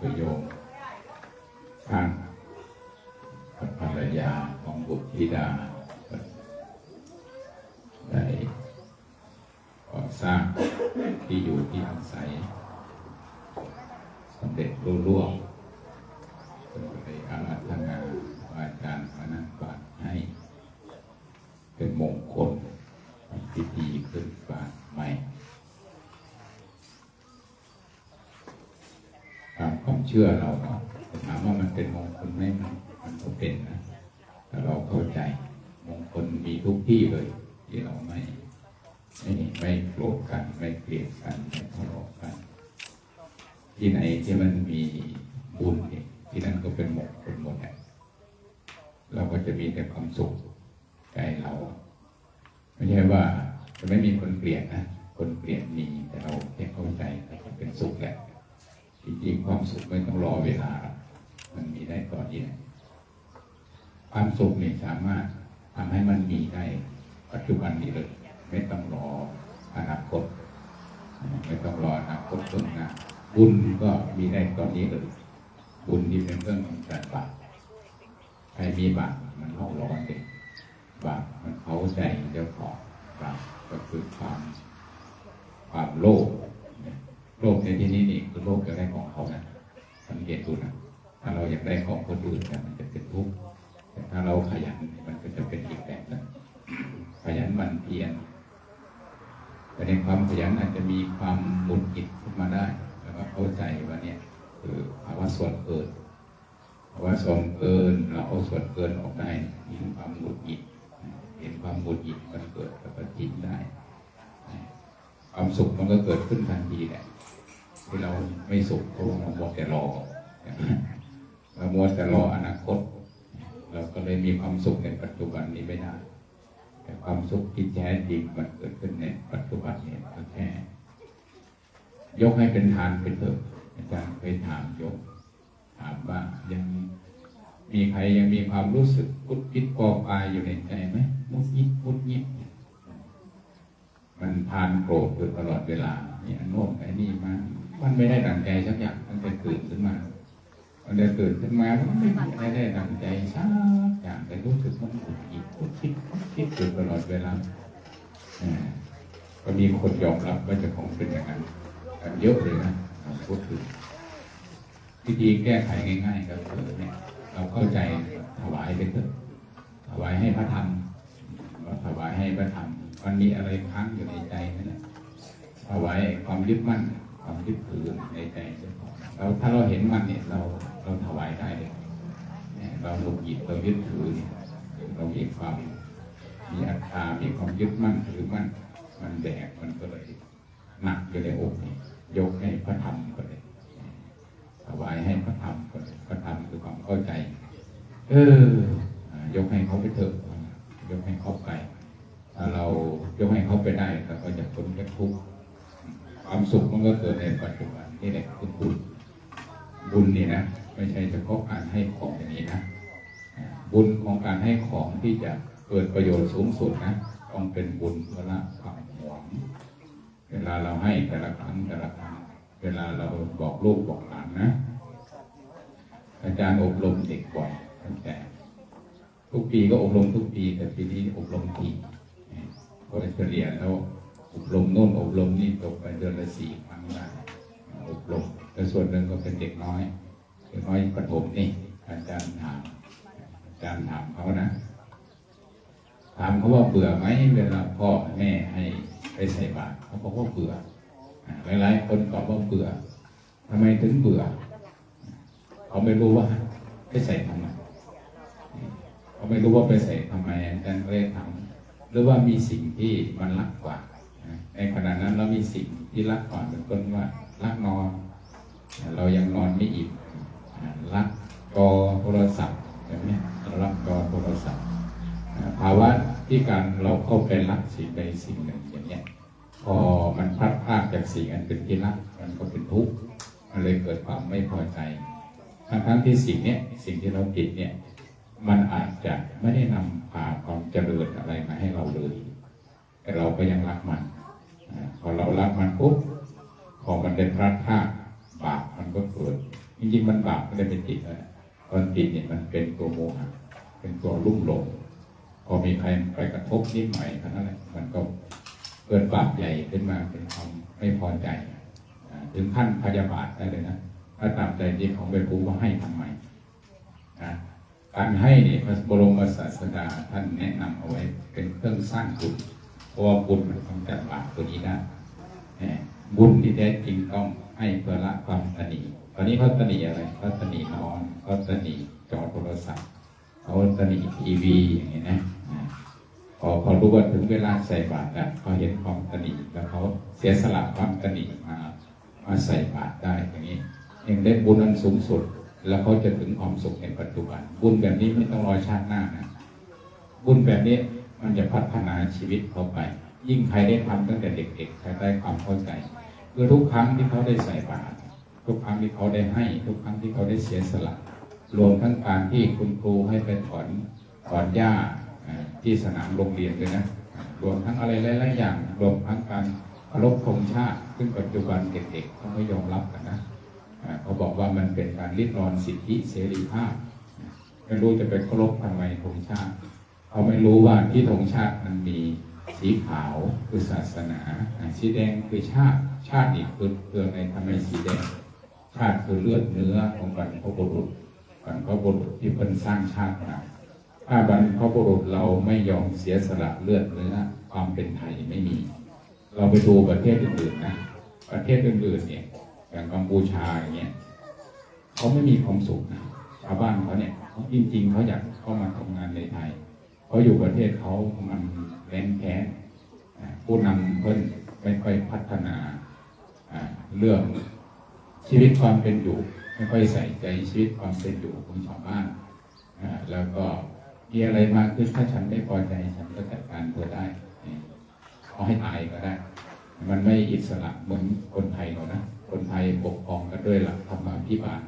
ประโยมทางภรรยาของบุตรธิดาได้ก่อสร้างที่อยู่ที่อาศัยสำเร็จรุ่ร่วงก็เลยอาราธนาอาจารย์มานั่งบาตรให้ เป็นมงคลพิธีขึ้นบาตรใหม่ ตามความเชื่อเราเนาะถามว่ามันเป็นมงคลไหมมันมันก็เป็นนะถ้าเราเข้าใจมงคลมีทุกที่เลย ที่เราไม่ไม่ไม่โกรธกัน ไม่เกลียดกันไม่ทะเลาะกัน ที่ไหนที่มันมีบุญเนี่ยที่นั่นก็เป็นมงคลหมดแหละเราก็จะมีแต่ความสุขใจเรา ไม่ใช่ว่าจะไม่มีคนเกลียดนะคนเกลียดมีแต่เราแค่เข้าใจแล้วก็เป็นสุขแหละ จริงๆความสุขไม่ต้องรอเวลา มันมีได้ตอนนี้นะความสุขเนี่ยสามารถทำให้มันมีได้ปัจจุบันนี้เลย ไม่ต้องรออนาคต ไม่ต้องรออนาคตต้นหน้าบุญก็มีได้ตอนนี้เลยบุญนี่เป็นเรื่องของการบาปใครมีบาปมันเล่าร้อนเด็กบาปมันเผาใจเจ้าของบาปก็คือความความโลภ ลภในที่นี้นี่คือโลภอยากได้ของเขานะสังเกตดูนะถ้าเราอยากได้ของคนอื่นเนี่ยมันจะเป็นทุกข์แต่ถ้าเราขยันมันก็จะเป็นอีกแบบนึงขยันมันเพียรแต่ในความขยันอาจจะมีความหมุนกิดขึ้นมาได้ แล้วก็เข้าใจว่าเนี่ยคือภาวะส่วนเกินภาวะส่วนเกินเราเอาส่วนเกินออกได้เห็นความหมุนกิดเห็นความหมุนกิดมันเกิดแล้วก็ทิ้งได้ความสุขมันก็เกิดขึ้นทันทีแหละ ที่เราไม่สุขเพราะว่าเรามัวแต่รอเรามัวแต่รออนาคต เราก็เลยมีความสุขในปัจจุบันนี้ไม่ได้ แต่ความสุขที่แท้จริงมันเกิดขึ้นในปัจจุบันนี้ก็แค่ยกให้เป็นทานเป็นเถอะอาจารย์เคยถามโยมถามว่ายังมีใครยังมีความรู้สึกกุดคิดกองอายอยู่ในใจไหมมุดยิดมุดยิดมันพานโกรธอยู่ตลอดเวลาเนี่ยโน่นไอ้นี่มา มันไม่ได้ดังใจสักอย่างมันจะตื่นขึ้นมา มันจะตื่นขึ้นมามันไม่ได้ดังใจสักอย่างแต่รู้สึกมันขุดคิดขุดคิดขุดคิดอยู่ตลอดเวลาอ่ก็มีคนยอมรับว่าจะของเป็นอย่างนั้นเยอะเลยนะพูดถึงวิธีแก้ไขง่ายๆก็คือเนี่ยเราเข้าใจถวายไปเถอะถวายให้พระธรรมถวายให้พระธรรมมันมีอะไรค้างอยู่ในใจนั่นแหละถวายความยึดมั่น ความยึดถือในใจเจ้าของเราถ้าเราเห็นมันเนี่ยเราเราถวายได้เลยเราหลงหยิบเรายึดถือเนี่ยเรามีความมีอัตตามีความยึดมั่นถือมั่นมันแบกมันก็เลยหนักอยู่ในอกนี่ยกให้พระธรรมก็เลยถวายให้พระธรรมก็เลยพระธรรมคือความเข้าใจ เออยกให้เขาไปเถอะยกให้เขาไปถ้าเรายกให้เขาไปได้เราก็จะพ้นจากทุกข์ ความสุขมันก็เกิดในปัจจุบันนี่แหละคือบุญบุญนี่นะไม่ใช่เฉพาะการให้ของอย่างนี้นะบุญของการให้ของที่จะเกิดประโยชน์สูงสุดนะต้องเป็นบุญเพื่อละความหวงเวลาเราให้แต่ละครั้งแต่ละครั้งเวลาเราบอกลูกบอกหลานนะ อาจารย์อบรมเด็กบ่อยตั้งแต่ ทุกปีก็อบรมทุกปี แต่ปีนี้อบรมทีเพราะเฉลี่ยแล้ว อบรมโน่นอบรมนี่ตกไปเดือนละสี่ครั้งได้อบรมแต่ส่วนหนึ่งก็เป็นเด็กน้อยเด็กน้อยประถมนี่อาจารย์ถามอาจารย์ถามเขานะ ถามเขาว่าเบื่อไหมเวลาพ่อแม่ให้ไปใส่บาตรเขาบอกว่าเบื่อหลายๆคนตอบว่าเบื่อทำไมถึงเบื่อ เขาไม่รู้ว่าไปใส่ทำไมเขาไม่รู้ว่าไปใส่ทำไมอาจารย์เลยถามหรือว่ามีสิ่งที่มันรักกว่า ในขณะนั้นเรามีสิ่งที่รักกว่าเป็นต้นว่ารักนอน เรายังนอนไม่อิ่มรักจอโทรศัพท์แบบเนี้ยเรารักจอโทรศัพท์ภาวะที่การเราเข้าไปรักสิ่งใดสิ่งหนึ่งอย่างเนี้ยพอมันพลัดพรากจากสิ่งอันเป็นที่รักมันก็เป็นทุกข์มันเลยเกิดความไม่พอใจทั้งทั้งที่สิ่งเนี้ยสิ่งที่เราติดเนี่ยมันอาจจะไม่ได้นำพาความเจริญอะไรมาให้เราเลย แต่เราก็ยังรักมัน พอเรารักมันปุ๊บพอมันได้พลัดพราบาปมันก็เกิดจริงๆมันบาปไม่ได้เป็นจิตเลยตอนจิตเนี่ยมันเป็นตัวโมหะเป็นตัวลุ่มหลงพอมีใครไปกระทบนิดหน่อยเท่านั้นแหละมันก็เกิดบาปใหญ่ขึ้นมาเป็นความไม่พอใจถึงขั้นพยาบาทได้เลยนะถ้าตามใจจริงของไปรู้ว่าให้ทำไมนะการให้เนี่ยพระบรมศาสดาท่านแนะนำเอาไว้เป็นเครื่องสร้างบุญ เพราะว่าบุญมันกำจัดบาปตัวนี้ได้บุญที่แท้จริงต้องให้เพื่อละความตนีตอนนี้เขาตนีอะไรเขาตนีนอนเขาตนีจอโทรศัพท์เขาตนีทีวีอย่างนี้นะพอพอรู้ว่าถึงเวลาใส่บาตรแล้วเขาเห็นความตนีแล้วเขาเสียสละความตนีมามาใส่บาตรได้อย่างนี้ยังได้บุญอันสูงสุด แล้วเขาจะถึงความสุขในปัจจุบัน บุญแบบนี้ไม่ต้องรอชาติหน้านะบุญแบบนี้ มันจะพัฒนาชีวิตเขาไป ยิ่งใครได้ทำตั้งแต่เด็กๆใครได้ความเข้าใจคือทุกครั้งที่เขาได้ใส่บาตรทุกครั้งที่เขาได้ให้ ทุกครั้งที่เขาได้เสียสละ รวมทั้งการที่คุณครูให้ไปถอนถอนหญ้าอ่าที่สนามโรงเรียนเลยนะรวมทั้งอะไรหลายๆอย่าง รวมทั้งการเคารพธงชาติ ซึ่งปัจจุบันเด็กๆเขาไม่ยอมรับกันนะเขาบอกว่ามันเป็นการริดรอนสิทธิเสรีภาพไม่รู้จะไปเคารพทำไมธงชาติ เขาไม่รู้ว่าที่ธงชาติมันมีสีขาวคือศาสนา สีแดงคือชาติ ชาติอีกคือคือในทำไมสีแดง ชาติคือเลือดเนื้อของบรรพบุรุษบรรพบุรุษที่เพิ่นสร้างชาติมาถ้าบรรพบุรุษเราไม่ยอมเสียสละเลือดเนื้อความเป็นไทยไม่มี เราไปดูประเทศอื่นๆนะ ประเทศอื่นๆเนี่ยอย่างกัมพูชาอย่างเงี้ยเขาไม่มีความสุขนะชาวบ้านเขาเนี่ยจริง ๆเขาอยากเข้ามาทำงานในไทย เขาอยู่ประเทศเขามันแรงแค้นอ่าผู้นำเพิ่นไม่ค่อยพัฒนาเรื่องชีวิตความเป็นอยู่ ไม่ค่อยใส่ใจชีวิตความเป็นอยู่ของชาวบ้านแล้วก็มีอะไรมากขึ้นถ้าฉันไม่พอใจฉันก็จัดการเธอได้เอาให้ตายก็ได้ มันไม่อิสระเหมือนคนไทยเรานะคนไทยปกครองกันด้วยหลักธรรมาภิบาล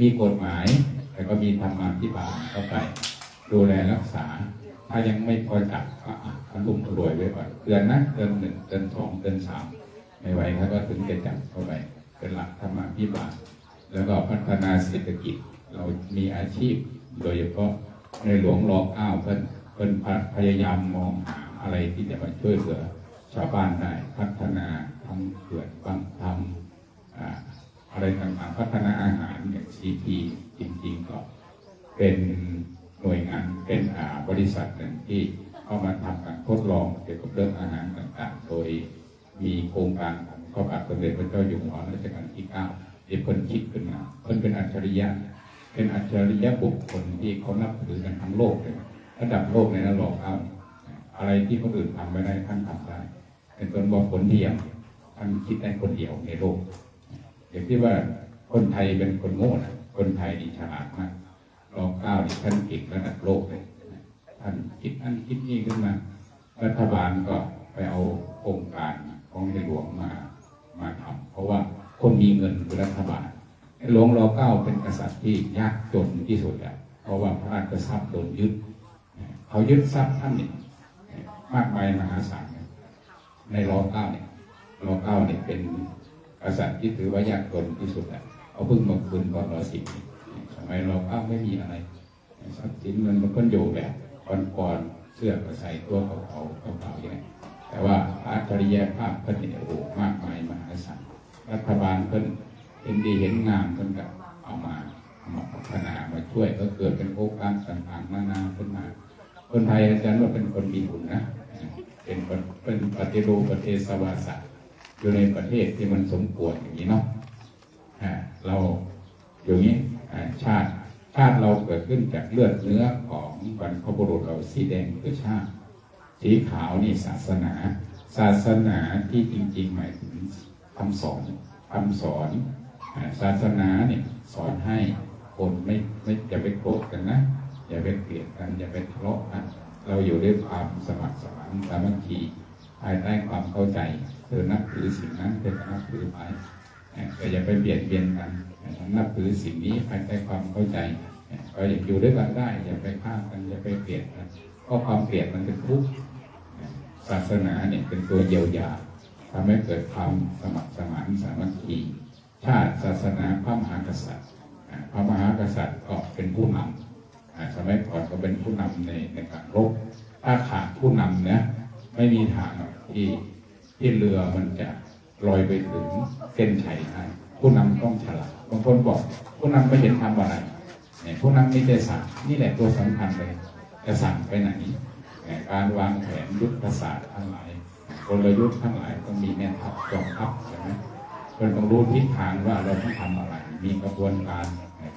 มีกฎหมายแต่ก็มีธรรมาภิบาลเข้าไป ดูแลรักษา ถ้ายังไม่พอจับก็อะอารมรวยไว้ก่อนเดือนนะเดือนหนึ่งเดือนสองเดือนสามไม่ไหวเขาก็ถึงจะจับเข้าไปเป็นหลักธรรมาภิบาลแล้วก็พัฒนาเศรษฐกิจ เรามีอาชีพ โดยเฉพาะในหลวงรอเก้าเพิ่นเพิ่นพยายามมองหาอะไรที่จะมาช่วยเหลือชาวบ้านได้พัฒนาทำเขื่อนบางทำอ่าอะไรต่างๆพัฒนาอาหารอย่างซีพีจริงๆก็เป็น หน่วยงานเป็นอ่าบริษัทหนึ่งที่เข้ามาทำการทดลองเกี่ยวกับเรื่องอาหารต่างๆ โดยมีโครงการของพระบาทสมเด็จพระเจ้าอยู่หัวรัชกาลที่เก้าที่เพิ่นคิดขึ้นมาเพิ่นเป็นอัจฉริยะ เป็นอัจฉริยะบุคคลที่เขานับถือกันทั้งโลกเลยระดับโลกในนั้นหรอกครับอะไรที่คนอื่นทำไม่ได้ท่านทำได้เป็นคนบอกผลเดียวท่านคิดได้คนเดียวในโลกอย่างที่ว่าคนไทยเป็นคนโง่นะคนไทยนี่ฉลาดมาก รองเก้านี่ท่านเก่งระดับโลกเลยท่านคิดอันคิดนี่ขึ้นมา รัฐบาลก็ไปเอาโครงการของในหลวงมามาทำเพราะว่าคนมีเงินคือรัฐบาลหลวงรอเก้าเป็นกษัตริย์ที่ยากจนที่สุดแล้วเพราะว่าพระราชทรัพย์โดนยึด เขายึดทรัพย์ท่านเนี่ยมากมายมหาศาลในรอเก้าเนี่ยรอเก้าเนี่ยเป็นกษัตริย์ที่ถือว่ายากจนที่สุดแล้วเขาพิ่งมาคืนตอนรอสิบ มัยรอเก้าไม่มีอะไรทรัพย์สินมันมันก็อยู่แบบก่อนๆเสื้อก็ใส่ตัวเขาเขาเขาเขาอย่างนี้แต่ว่าพระอัจริยภาพเพิ่นเนี่ยโอ้โหมากมายมหาศาลรัฐบาลเพิ่นเห็นดีเห็นงามเพิ่นก็เอามาเอามาพัฒนามาช่วยก็เกิดเป็นโครงการต่างๆนานาขึ้นมา คนไทยอาจารย์ว่าเป็นคนมีบุญนะเป็นเป็นปฏิรูปประเทศสวาสะอยู่ในประเทศที่มันสมควรอย่างนี้เนาะเราอย่างนี้ ชาติชาติเราเกิดขึ้นจากเลือดเนื้อของบรรพบุรุษเราสีแดงคือชาติ สีขาวนี่ศาสนา ศาสนาที่จริง ๆ หมายถึงคำสอนคำสอนศาสนาเนี่ยสอนให้คนไม่ไม่อย่าไปโกรธกันนะอย่าไปเกลียดกันอย่าไปทะเลาะกันเราอยู่ด้วยความสมัครสมานสามัคคีภายใต้ความเข้าใจเธอนับถือสิ่งนั้นเธอก็นับถือไปเอ่ ก็อย่าไปเบียดเบียนกันนับถือสิ่งนี้ภายใต้ความเข้าใจเอ่อก็อย่าอยู่ด้วยกันได้ อย่าไปฆ่ากันอย่าไปเกลียดกันเพราะความเกลียดมันเป็นทุกข์ศาสนาเนี่ยเป็นตัวเยียวยาทำให้เกิดความสมัครสมานสามัคคีชาติศาสนาพระมหากษัตริย์พระมหากษัตริย์ก็เป็นผู้นำสมัยก่อนก็เป็นผู้นำในในการรบถ้าขาดผู้นำเนี่ยไม่มีทางหรอกที่ที่เรือมันจะ ลอยไปถึงเส้นชัยได้ผู้นำต้องฉลาดบางคนบอกผู้นำไม่เห็นทำอะไรเนี่ยผู้นำมีแต่สั่งนี่แหละตัวสำคัญเลยจะสั่งไปไหนการวางแผนยุทธศาสตร์ทั้งหลายกลยุทธ์ทั้งหลายต้องมีแม่ทัพกองทัพใช่ไหมเพื่อนต้องรู้ทิศทางว่าเราต้องทำอะไร มีกระบวนการ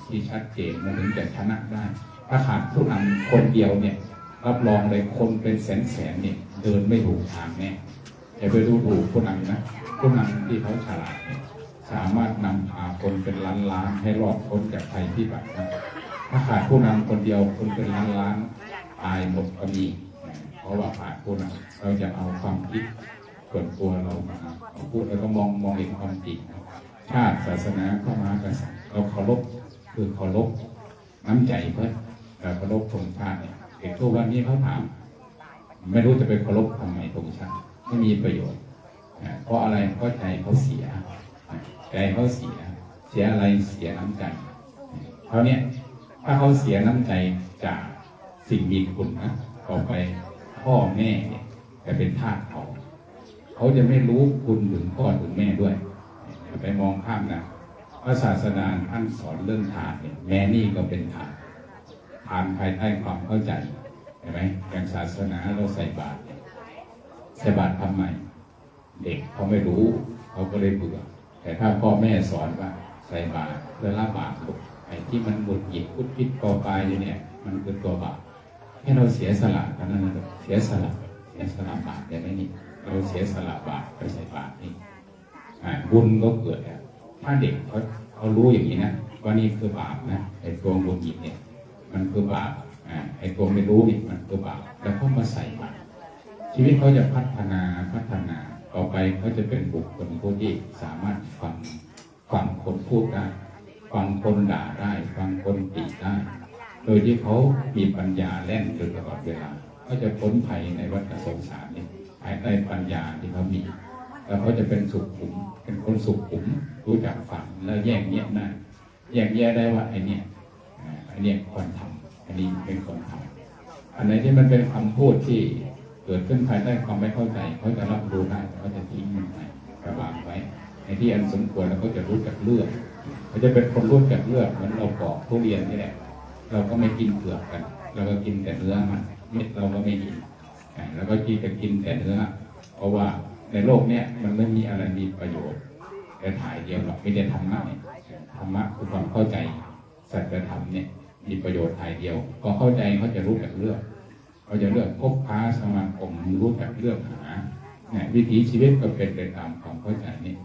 ที่ชัดเจนมันถึงจะชนะได้ ถ้าขาดผู้นำคนเดียวเนี่ย รับรองเลยคนเป็นแสนแสนเนี่ยเดินไม่ถูกทางแน่ อย่าไปดูถูกผู้นำนะผู้นำที่เขาฉลาดเนี่ยสามารถนำพาคนเป็นล้านล้านให้รอดพ้นจากภัยพิบัตินะถ้าขาดผู้นำคนเดียวคนเป็นล้านล้านตายหมดก็มีเพราะว่าขาดผู้นำเราจะเอาความคิดส่วนตัวเรามาพูดแล้วก็มองมองเห็นความจริงชาติศาสนาพระมหากษัตริย์เราเคารพคือเคารพน้ำใจเพื่อนเคารพธงชาติเนี่ยเด็กทุกวันนี้เขาถาม ไม่รู้จะไปเคารพทำไมธงชาติ ไม่มีประโยชน์เพราะอะไรเพราะใจเขาเสียใจเขาเสีย เสียอะไรเสียน้ำใจเขาเนี่ยถ้าเขาเสียน้ำใจจากสิ่งมีคุณนะต่อไปพ่อแม่เนี่ยจะเป็นทาสเขาเขาจะไม่รู้คุณถึงพ่อถึงแม่ด้วยอย่าไปมองข้ามนะพระศาสนาท่านสอนเรื่องทานเนี่ยแม่นี่ก็เป็นทานทานภายใต้ความเข้าใจเห็นไหมอย่างศาสนาเราใส่บาตร ใส่บาตรทำไมเด็กเขาไม่รู้ เขาก็เลยเบื่อแต่ถ้าพ่อแม่สอนว่าใส่บาตรเพื่อละบาปไอ้ที่มันหมุดหยิบพุดพิษกอปลายอยู่เนี่ย มันคือตัวบาปให้เราเสียสละกันนั่นนะลูกเสียสละเสียสละบาปได้ไหมนี่เราเสียสละบาปไปใส่บาตรนี่บุญก็เกิดแล้วถ้าเด็กเขาเขารู้อย่างนี้นะว่านี่คือบาปนะไอ้ตัวบุญหยิบเนี่ย มันคือบาปไอ้ตัวไม่รู้นี่มันคือบาปแล้วเขามาใส่บาตร ชีวิตเขาจะพัฒนาพัฒนาต่อไปเขาจะเป็นบุคคลผู้ที่สามารถฟังฟังคนพูดได้ฟังคนด่าได้ฟังคนติได้ โดยที่เขามีปัญญาแล่นอยู่ตลอดเวลาเขาจะพ้นภัยในวัฏสงสารนี้ภายใต้ปัญญาที่เขามี แล้วเขาจะเป็นสุขุม เป็นคนสุขุมรู้จักฟังแล้วแยกแยะได้แยกแยะได้ว่าไอเนี้ยไอเนี้ยควรทำอันนี้เป็นคนทำอันไหนที่มันเป็นคำพูดที่ เกิดขึ้นภายใต้ความไม่เข้าใจเขาจะรับรู้ได้เขาจะทิ้งมันไปกระวางไว้ในที่อันสมควรแล้วเขาจะรู้จักเลือกเขาจะเป็นคนรู้จักเลือกเหมือนเราปอกทุเรียนนี่แหละเราก็ไม่กินเปลือกกันเราก็กินแต่เนื้อมันเม็ดเราก็ไม่กินแล้วก็กินแต่กินแต่เนื้อเพราะว่าในโลกเนี้ยมันไม่มีอะไรมีประโยชน์แต่ถ่ายเดียวหรอกไม่ได้ธรรมะเนี่ยธรรมะคือความเข้าใจสัจธรรมเนี่ยมีประโยชน์ถ่ายเดียวพอเข้าใจเขาจะรู้จักเลือก เขาจะเลือกคบค้าสมาคมรู้จักเลือกหาเนี่ยวิถีชีวิตก็เป็นไปตามความเข้าใจนี้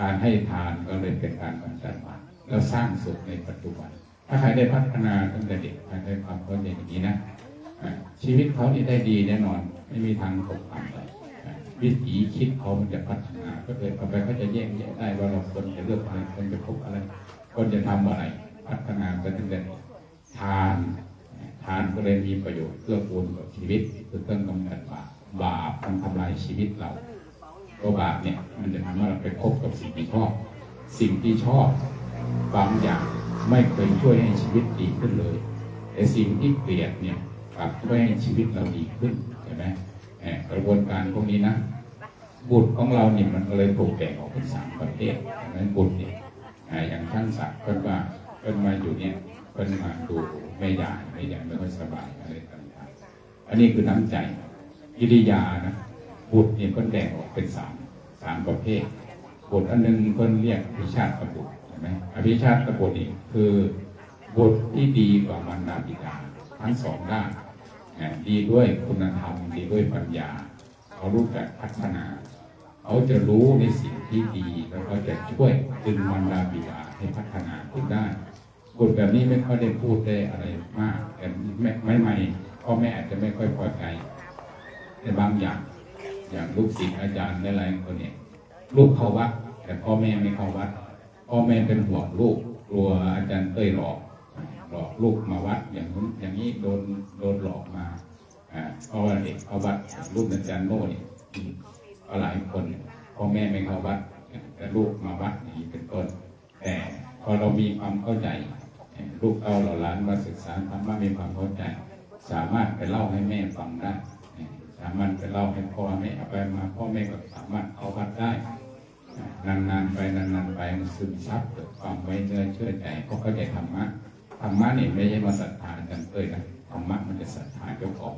การให้ทานก็เลยเป็นการบรรจับาตแล้วสร้างสุขในปัจจุบัน ถ้าใครได้พัฒนาตั้งแต่เด็กภายใต้ความเข้าใจอย่างนี้นะชีวิตเขานี่ได้ดีแน่นอน ไม่มีทางตกต่ำเลยวิถีคิดเขามันจะพัฒนาก็เลยต่อไปเขาจะแยกแยะได้ว่าเราควรจะเลือกอะไรควรจะคบอะไรควรจะทำอะไร พัฒนาไปตั้งแต่ทาน ทานก็เลยมีประโยชน์เพื่อปูนกับชีวิตคือเครื่องกำจัดบาปบาปมันทำลายชีวิตเราตัวบาปเนี่ยมันจะทำให้เราไปพบกับสิ่งที่ชอบ สิ่งที่ชอบบางอย่างไม่เคยช่วยให้ชีวิตดีขึ้นเลยแต่สิ่งที่เกลียดเนี่ยกลับช่วยให้ชีวิตเราดีขึ้นใช่ไหมเอ่อกระบวนการพวกนี้นะ บุตรของเราเนี่ยมันก็เลยถูกแบ่งออกเป็นสามประเภทอย่างนั้นบุตรเนี่ยอ่าอย่างช่างศักดิ์เพิ่นว่าเพิ่นมาอยู่เนี่ย เพิ่นมาดูแม่ยายแม่ยายไม่ค่อยสบายอะไรต่างๆอันนี้คือน้ำใจกิริยานะบุตรเนี่ยคนแบ่งออกเป็นสามสามประเภทบุตรอันหนึงเพิ่นเรียกอภิชาติบุตรใช่ไหมอภิชาติบุตรนี่คือบุตรที่ดีกว่ามารดาบิดาทั้งสองด้านดีด้วยคุณธรรมดีด้วยปัญญาเขารู้จักพัฒนาเขาจะรู้ในสิ่งที่ดีแล้วเขาจะช่วยดึงมันดาบิดาให้พัฒนาขึ้นได้ บทแบบนี้ไม่ค่อยได้พูดได้อะไรมาก แต่ไม่ไม่ไม่พ่อแม่อาจจะไม่ค่อยพอใจ แต่บางอย่างอย่างลูกศิษย์อาจารย์หลายๆคนเนี่ยลูกเข้าวัดแต่พ่อแม่ไม่เข้าวัดพ่อแม่เป็นห่วงลูกกลัวอาจารย์เต้ยหลอก หลอกลูกมาวัดอย่างนู้นอย่างนี้โดนโดนหลอกมาอ่าเพราะว่าเด็กเข้าวัดลูกอาจารย์โน่เนี่ยก็หลายคนพ่อแม่ไม่เข้าวัดแต่ลูกมาวัดนี้เป็นต้นแต่พอเรามีความเข้าใจ ลูกเอาเหล่าหลานมาศึกษาธรรมะมีความเข้าใจ สามารถไปเล่าให้แม่ฟังได้ สามารถไปเล่าให้พ่อแม่เอาไปมาพ่อแม่ก็สามารถเอาพัดได้นานๆไปนานๆไปมันซึมซับเกิดความไว้เนื้อเชื่อใจก็เข้าใจธรรมะธรรมะเนี่ยไม่ใช่มาศรัทธากันเตยนะธรรมะมันจะศรัทธาเจ้าของ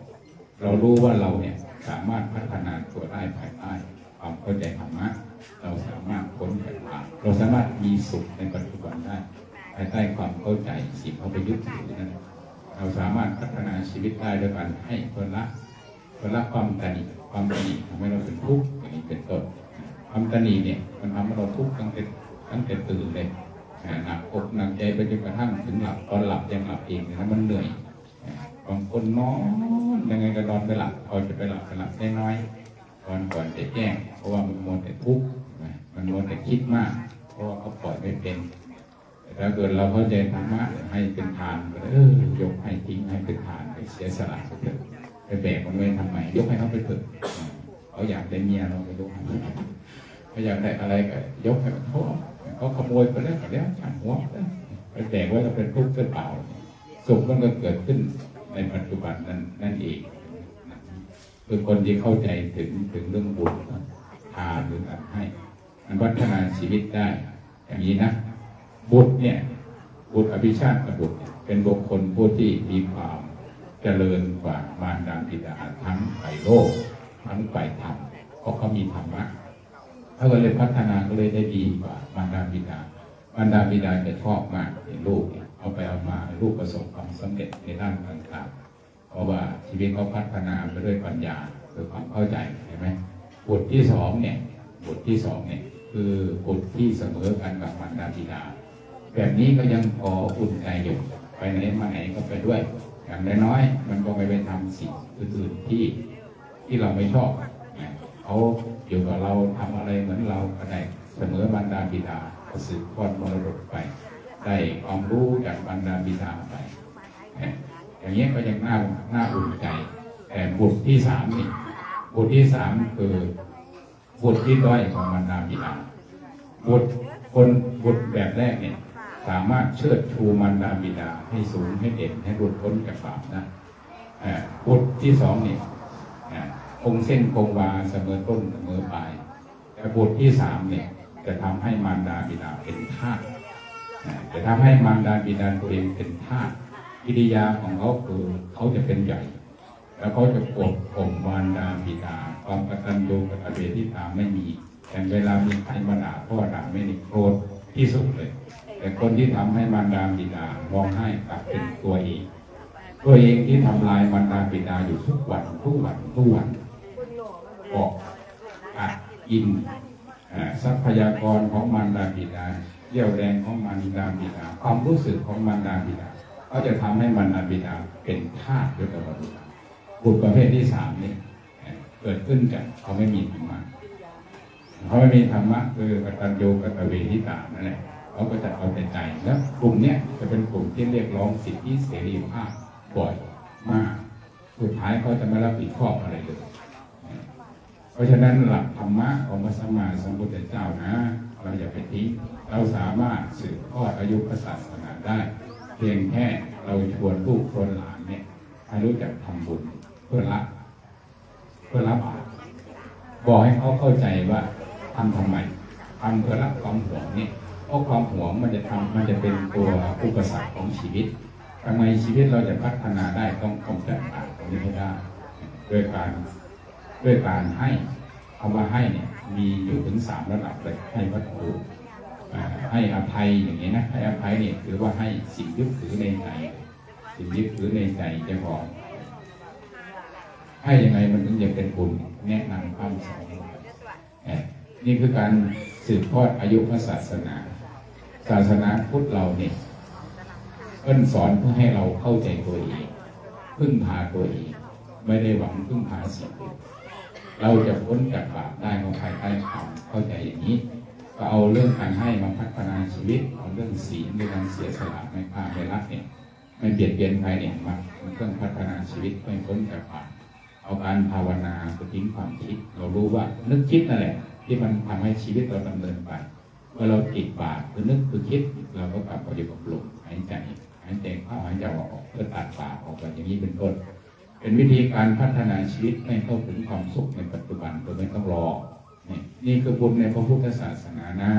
เรารู้ว่าเราเนี่ยสามารถพัฒนาตัวได้ภายใต้ความเข้าใจธรรมะเราสามารถพ้นจากบาปเราสามารถมีสุขในปัจจุบัน ภายใต้ความเข้าใจสิ่งเขาไปยึดถือนั้นเราสามารถพัฒนาชีวิตได้ด้วยการให้คนละคนละความตนีความตนีทำให้เราเป็นทุกข์อย่างนี้เป็นต้นความตนีเนี่ยมันทำให้เราทุกข์ตั้งแต่ตั้งแต่ตื่นเลยหนักอกหนักใจไปจนกระทั่งถึงหลับตอนหลับยังหลับเองนะมันเหนื่อยบางคนนอนยังไงก็นอนไปหลับพอจะไปหลับไปหลับได้น้อยก่อนก่อนจะแจ้งเพราะว่ามันมัวแต่ทุกข์มันมัวแต่คิดมาก เพราะว่าเขาปล่อยไม่เป็น ถ้าเกิดเราเข้าใจธรรมะให้เป็นทานก็เออยกให้ทิ้งให้เป็นทานไปเสียสละไปเถอะไปแบกมันไว้ทำไมยกให้เขาไปเถอะเขาอยากได้เมียเราไปยกให้เขาอยากได้อะไรก็ยกให้เขาเขาขโมยไปแล้วก็แล้วช่างหัวไปแบกไว้ก็เป็นทุกข์เปล่าสุขมันก็เกิดขึ้นในปัจจุบันนั้นนั่นเองคือคนที่เข้าใจถึงถึงเรื่องบุญทานหรือการให้ มันพัฒนาชีวิตได้อย่างนี้นะ บุตรเนี่ยบุตรอภิชาติบุตรเป็นบุคคลผู้ที่มีความเจริญกว่ามารดาบิดาทั้งฝ่ายโลกทั้งฝ่ายธรรมเพราะเขามีธรรมะเขาก็เลยพัฒนาก็เลยได้ดีกว่ามารดาบิดามารดาบิดาจะชอบมากในลูกเอาไปเอามาลูกประสบความสำเร็จในด้านต่างๆเพราะว่าชีวิตเขาพัฒนาไปด้วยปัญญาคือความเข้าใจเห็นไหมบทที่สองเนี่ยบทที่สองเนี่ยคือบทที่เสมอกันกับมารดาบิดา แบบนี้ก็ยังพออุ่นใจอยู่ไปไหนมาไหนก็ไปด้วย อย่างน้อยๆมันก็ไม่ไปทำสิ่งอื่นๆที่ที่เราไม่ชอบเขาอยู่กับเราทำอะไรเหมือนเราก็ได้เสมอบรรดาบิดาสืบทอดมรดกไป ได้ความรู้จากบรรดาบิดาไป อย่างนี้ก็ยังน่าน่าอุ่นใจ แต่บทที่สามนี่บทที่สามคือบทที่ด้อยของบรรดาบิดาบทคนบทแบบแรกเนี่ย สามารถเชิดชูมารดาบิดาให้สูงให้เด่นให้หลุดพ้นจากบาปนะบทที่สองเนี่ยคงเส้นคงวาเสมอต้นเสมอปลายแต่บทที่สามเนี่ยจะทำให้มารดาบิดาเป็นทาสจะทำให้มารดาบิดาตัวเองเป็นทาสกิริยาของเขาคือเขาจะเป็นใหญ่ แล้วเขาจะกดข่มมารดาบิดา ความกตัญญูกตเวทิตาไม่มี แต่เวลามีใครมาด่าพ่อด่าไม่ได้โกรธที่สุดเลย แต่คนที่ทำให้มารดาบิดาร้องไห้กลับเป็นตัวเอง ตัวเองที่ทำลายมารดาบิดาอยู่ทุกวันทุกวันทุกวันเกาะอัดกินทรัพยากรของมารดาบิดาเยี่ยวแรงของมารดาบิดา ความรู้สึกของมารดาบิดาก็จะทำให้มารดาบิดาเป็นทาสด้วยตลอดเวลาบุตรประเภทที่สามนี่เกิดขึ้นจากเขาไม่มีธรรมะเขาไม่มีธรรมะคือกตัญญูกตเวทิตานั่นแหละ เขาก็จะเอาแต่ใจแล้วกลุ่มเนี้ยจะเป็นกลุ่มที่เรียกร้องสิทธิเสรีภาพบ่อยมาก สุดท้ายเขาจะไม่รับผิดชอบอะไรเลย เพราะฉะนั้นหลักธรรมะของพระสัมมาสัมพุทธเจ้านะ เราอย่าไปทิ้งเราสามารถสืบทอดอายุพระศาสนาได้ เพียงแค่เราชวนลูกชวนหลานเนี่ยให้รู้จักทำบุญเพื่อละเพื่อละบาปบอกให้เขาเข้าใจว่าทำทำไมทำเพื่อละความหวงเนี่ย เพราะความหวงมันจะทำมันจะเป็นตัวอุปสรรคของชีวิตทำไมชีวิตเราจะพัฒนาได้ต้องกำจัดอ่างตรงนี้ให้ได้ด้วยการด้วยการให้คำว่าให้เนี่ยมีอยู่ถึงสามระดับเลยให้วัตถุให้อภัยอย่างนี้นะให้อภัยเนี่ยถือว่าให้สิ่งยึดถือในใจสิ่งยึดถือในใจจะบอกให้ยังไงมันถึงจะเป็นบุญแนะนำความสอนนี่คือการสืบทอดอายุพระศาสนา ศาสนาพุทธเราเนี่ยเอิ้นสอนเพื่อให้เราเข้าใจตัวเองพึ่งพาตัวเองไม่ได้หวังพึ่งพาสิ่งอื่นเราจะพ้นจากบาปได้ของภายใต้ความเข้าใจอย่างนี้ ก็เอาเรื่องการให้มาพัฒนาชีวิตเอาเรื่องศีลเรื่องการเสียสละไม่พาไม่รักเนี่ยไม่เบียดเบียนใครเนี่ยมาเป็นเครื่องพัฒนาชีวิตให้พ้นจากบาปเอาการภาวนาไปทิ้งความคิด เรารู้ว่านึกคิดนั่นแหละ ที่มันทำให้ชีวิตเราดำเนินไป เมื่อเราติดปากคือนึกคือคิดเราก็กลับมาอยู่กับลมหายใจหายใจเข้าหายใจออกเพื่อตัดปากออกไปอย่างนี้เป็นต้นเป็นวิธีการพัฒนาชีวิตให้เข้าถึงความสุขในปัจจุบันโดยไม่ต้องรอ นี่นี่คือบุญในพระพุทธศาสนานะ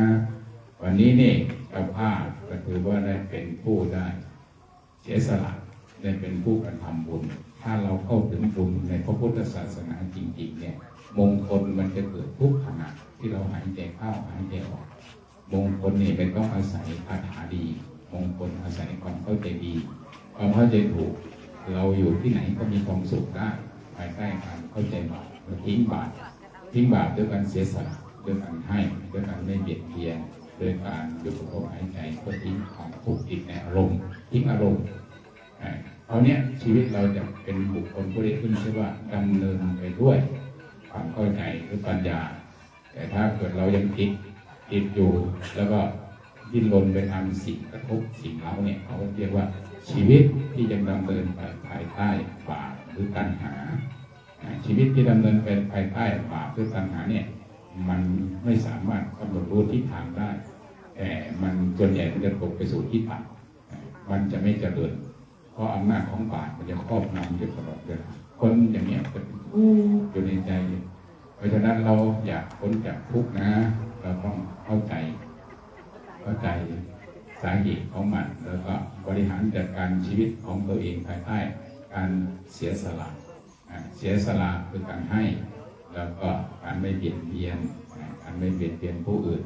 วันนี้นี่เจ้าภาก็ถือว่าได้เป็นผู้ได้เสียสละได้เป็นผู้กระทำบุญ ถ้าเราเข้าถึงบุญในพระพุทธศาสนาจริงๆเนี่ยมงคลมันจะเกิดทุกขณะที่เราหายใจเข้าหายใจออก มงคลนี่เป็นต้องอาศัยคาถาดี มงคลอาศัยความเข้าใจดี ความเข้าใจถูก เราอยู่ที่ไหนก็มีความสุขได้ภายใต้การเข้าใจบาปทิ้งบาปทิ้งบาปด้วยการเสียสละด้วยการให้ด้วยการไม่เบียดเบียนด้วยการหยุดลมหายใจเพื่อทิ้งความผูกติดในอารมณ์ทิ้งอารมณ์เอาเนี้ยชีวิตเราจะเป็นบุคคลผู้ได้ขึ้นชื่อว่าดำเนินไปด้วยความเข้าใจหรือปัญญา แต่ถ้าเกิดเรายังติด ติดอยู่แล้วก็ดิ้นรนไปทำสิ่งกระทบสิ่งเร้าเนี่ยเขาเรียกว่าชีวิตที่ยังดำเนินไปภายใต้บาปหรือตัณหา ชีวิตที่ดำเนินไปภายใต้บาปหรือตัณหาเนี่ยมันไม่สามารถกำหนดรู้ทิศทางได้ แต่มันส่วนใหญ่มันจะตกไปสู่ที่ต่ำมันจะไม่เจริญเพราะอำนาจของบาปมันจะครอบงำอยู่ตลอดเวลาคนอย่างเนี้ยเป็นอยู่ในใจ เพราะฉะนั้นเราอยากพ้นจากทุกข์นะ เราต้องเข้าใจ เข้าใจสาเหตุของมัน แล้วก็บริหารจัดการชีวิตของตัวเองภายใต้การเสียสละเสียสละคือการให้ แล้วก็การไม่เบียดเบียนการไม่เบียดเบียนผู้อื่น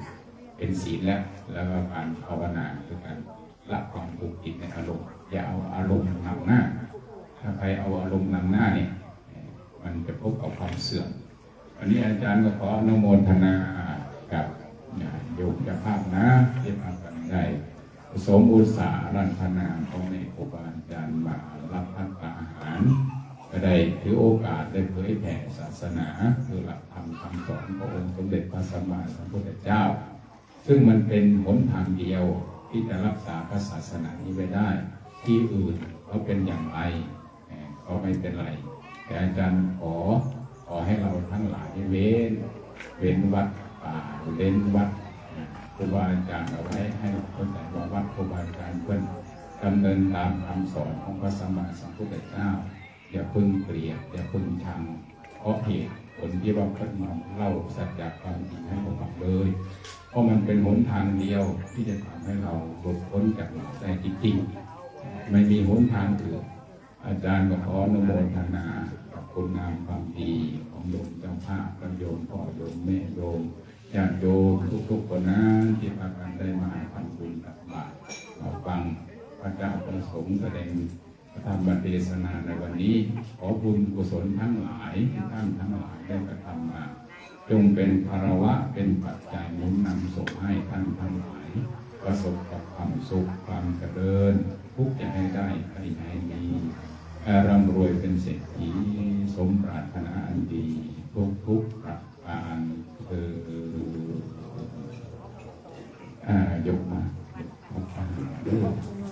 เป็นศีลแล้วแล้วก็การภาวนาคือการละความผูกติดในอารมณ์อย่าเอาอารมณ์นำหน้า ถ้าใครเอาอารมณ์นำหน้าเนี่ยมันจะพบกับความเสื่อมวันนี้อาจารย์ก็ขออนุโมทนา โยมจ้าภาพนะที่มากันได้สมอุตสารันพนาของในครูบาอาจารย์มารับพัฒอาหารก็ได้ถือโอกาสได้เผยแผ่ศาสนาคือหลักธรรมคำสอนขององค์สมเด็จพระสัมมาสัมพุทธเจ้า ซึ่งมันเป็นหนทางเดียวที่จะรักษาพระศาสนานี้ไว้ได้ ที่อื่นเขาเป็นอย่างไรก็ไม่เป็นไร แต่อาจารย์ขอขอให้เราทั้งหลายเว้น เว้นวัด เว้นวัดครูบาอาจารย์เอาไว้ให้เราเข้าใจว่าวัดครูบาอาจารย์เพื่อนดำเนินตามคำสอนของพระสัมมาสัมพุทธเจ้าอย่าพึ่งเกลียดอย่าพึ่งชังเพราะเหตุผลที่ว่าเพิ่นมาเล่าสัจจะความจริงให้เราฟังเลย เพราะมันเป็นหนทางเดียวที่จะทำให้เราหลุดพ้นจากหนได้จริงๆไม่มีหนทางอื่นอาจารย์ก็ขออนุโมทนากับคุณงามความดีของโยมเจ้าภาพและโยมพ่อโยมแม่โยม ญาติโยมทุกๆคนนั้นที่พากันได้มาทำบุญตักบาตรมาฟังพระเจ้าประสงค์แสดงพระธรรมเทศนาในวันนี้ ขอบุญกุศลทั้งหลายที่ท่านทั้งหลายได้กระทำมา จงเป็นภารวะเป็นปัจจัยนุนนำส่งให้ท่านทั้งหลาย ประสบกับความสุขความเจริญทุกจะให้ได้ใครให้ดีร่ำรวยเป็นเศรษฐีสมปรารถนาอันดี ทุกๆประการ à dục mà. Không phải đúng không